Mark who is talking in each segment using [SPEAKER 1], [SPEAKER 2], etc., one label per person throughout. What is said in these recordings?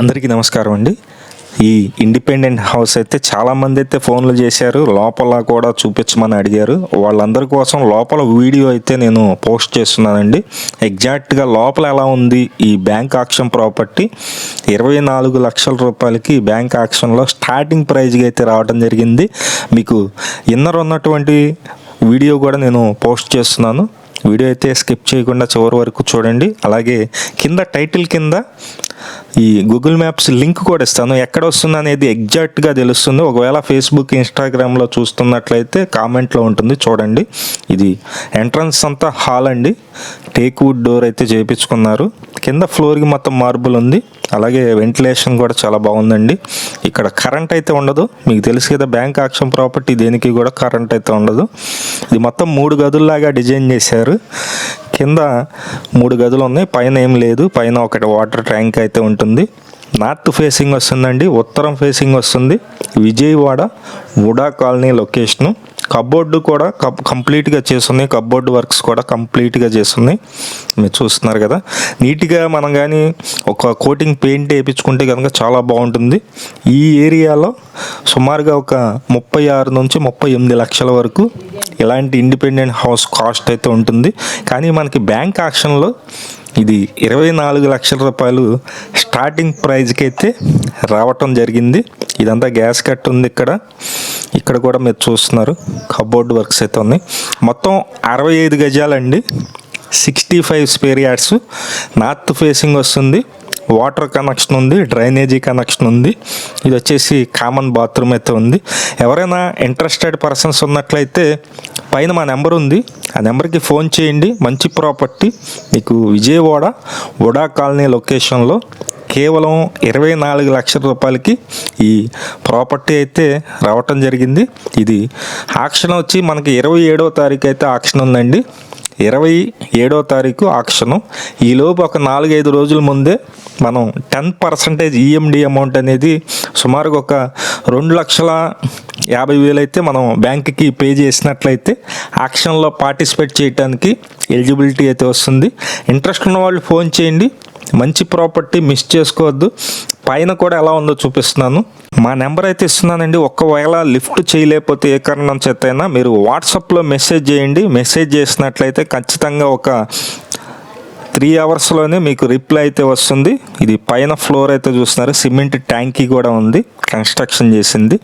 [SPEAKER 1] అందరికీ నమస్కారం అండి. ఈ ఇండిపెండెంట్ హౌస్ అయితే చాలామంది అయితే ఫోన్లు చేశారు. లోపల కూడా చూపించమని అడిగారు. వాళ్ళందరి కోసం లోపల వీడియో అయితే నేను పోస్ట్ చేస్తున్నానండి. ఎగ్జాక్ట్గా లోపల ఎలా ఉంది ఈ బ్యాంక్ ఆక్షన్ ప్రాపర్టీ? ఇరవై నాలుగు లక్షల రూపాయలకి బ్యాంక్ ఆక్షన్లో స్టార్టింగ్ ప్రైజ్గా అయితే రావడం జరిగింది. మీకు ఇన్నర్ ఉన్నటువంటి వీడియో కూడా నేను పోస్ట్ చేస్తున్నాను. వీడియో అయితే స్కిప్ చేయకుండా చివరి వరకు చూడండి. అలాగే కింద టైటిల్ కింద ఈ గూగుల్ మ్యాప్స్ లింక్ కూడా ఇస్తాను. ఎక్కడ వస్తుంది అనేది ఎగ్జాక్ట్గా తెలుస్తుంది. ఒకవేళ ఫేస్బుక్ ఇన్స్టాగ్రామ్లో చూస్తున్నట్లయితే కామెంట్లో ఉంటుంది. చూడండి. ఇది ఎంట్రన్స్ అంతా హాల్ అండి. టేక్ వుడ్ డోర్ అయితే చేయించుకున్నారు కింద ఫ్లోర్కి మొత్తం మార్బుల్ ఉంది. అలాగే వెంటిలేషన్ కూడా చాలా బాగుందండి. ఇక్కడ కరెంట్ అయితే ఉండదు. మీకు తెలుసు కదా బ్యాంక్ ఆక్షన్ ప్రాపర్టీ దేనికి కూడా కరెంట్ అయితే ఉండదు. ఇది మొత్తం మూడు గదుల్లాగా డిజైన్ చేశారు. కింద మూడు గదులు ఉన్నాయి. పైన ఏం లేదు. పైన ఒకటి వాటర్ ట్యాంక్ అయితే ఉంటుంది. నార్త్ ఫేసింగ్ వస్తుందండి. ఉత్తరం ఫేసింగ్ వస్తుంది. Vijayawada VUDA colony location. Cupboard కూడా కంప్లీట్గా చేస్తుంది కబోర్డు వర్క్స్ కూడా కంప్లీట్గా చేస్తుంది. మీరు చూస్తున్నారు కదా. నీట్గా మనం కానీ ఒక కోటింగ్ పెయింట్ వేయించుకుంటే కనుక చాలా బాగుంటుంది. ఈ ఏరియాలో సుమారుగా ఒక ముప్పై ఆరు నుంచి ముప్పై ఎనిమిది లక్షల వరకు ఇలాంటి ఇండిపెండెంట్ హౌస్ కాస్ట్ అయితే ఉంటుంది. కానీ మనకి బ్యాంక్ ఆక్షన్లో ఇది ఇరవై నాలుగు లక్షల రూపాయలు స్టార్టింగ్ ప్రైజ్కి అయితే రావటం జరిగింది. ఇదంతా గ్యాస్ కట్ ఉంది ఇక్కడ. ఇక్కడ కూడా మీరు చూస్తున్నారు కబోర్డ్ వర్క్స్ అయితే ఉన్నాయి. మొత్తం అరవై ఐదు గజాలండి. Sixty five square yards north facing వస్తుంది. వాటర్ కనెక్షన్ ఉంది డ్రైనేజీ కనెక్షన్ ఉంది. ఇది వచ్చేసి కామన్ బాత్రూమ్ అయితే ఉంది. ఎవరైనా ఇంట్రెస్టెడ్ పర్సన్స్ ఉన్నట్లయితే పైన మా నెంబర్ ఉంది. ఆ నెంబర్కి ఫోన్ చేయండి. మంచి ప్రాపర్టీ మీకు విజయవాడ ఉడా కాలనీ లొకేషన్లో కేవలం ఇరవై నాలుగు లక్షల రూపాయలకి ఈ ప్రాపర్టీ అయితే రావటం జరిగింది. ఇది ఆక్షన్ వచ్చి మనకి ఇరవై ఏడవ తారీఖు అయితే ఆక్షన్ ఉందండి. ఇరవై ఏడో తారీఖు ఆక్షను. ఈలోపు ఒక నాలుగైదు రోజుల ముందే మనం టెన్ పర్సంటేజ్ ఈఎండి అమౌంట్ అనేది సుమారుగా ఒక రెండు లక్షల యాభై వేలు అయితే మనం బ్యాంక్కి పే చేసినట్లయితే ఆక్షన్లో పార్టిసిపేట్ చేయడానికి ఎలిజిబిలిటీ అయితే వస్తుంది. ఇంట్రెస్ట్ ఉన్న వాళ్ళు ఫోన్ చేయండి. మంచి ప్రాపర్టీ మిస్ చేసుకోవద్దు. పైన కూడా ఎలా ఉందో చూపిస్తున్నాను. మా నెంబర్ అయితే ఇస్తున్నానండి. ఒక్కవేళ లిఫ్ట్ చేయలేకపోతే ఏ కారణం చేతైనా మీరు వాట్సాప్లో మెసేజ్ చేయండి. మెసేజ్ చేసినట్లయితే ఖచ్చితంగా ఒక త్రీ అవర్స్లోనే మీకు రిప్లై అయితే వస్తుంది. ఇది పైన ఫ్లోర్ అయితే చూస్తున్నారు. సిమెంట్ ట్యాంకీ కూడా ఉంది. కన్స్ట్రక్షన్ చేసింది.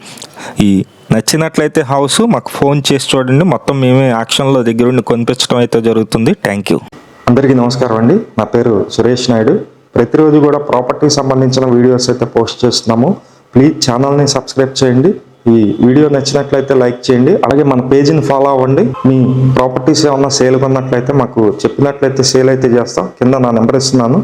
[SPEAKER 1] ఈ నచ్చినట్లయితే హౌస్ మాకు ఫోన్ చేసి చూడండి. మొత్తం మేమే యాక్షన్లో దగ్గరుండి కొనిపించడం అయితే జరుగుతుంది. థ్యాంక్ యూ
[SPEAKER 2] అందరికీ నమస్కారం అండి. నా పేరు సురేష్ నాయుడు. ప్రతిరోజు కూడా ప్రాపర్టీ సంబంధించిన వీడియోస్ అయితే పోస్ట్ చేస్తున్నాము. ప్లీజ్ ఛానల్ని సబ్స్క్రైబ్ చేయండి. ఈ వీడియో నచ్చినట్లయితే లైక్ చేయండి. అలాగే మన పేజీని ఫాలో అవ్వండి. మీ ప్రాపర్టీస్ ఏమన్నా సేల్ కొన్నట్లయితే మాకు చెప్పినట్లయితే సేల్ అయితే చేస్తాం. కింద నా నెంబర్ ఇస్తున్నాను.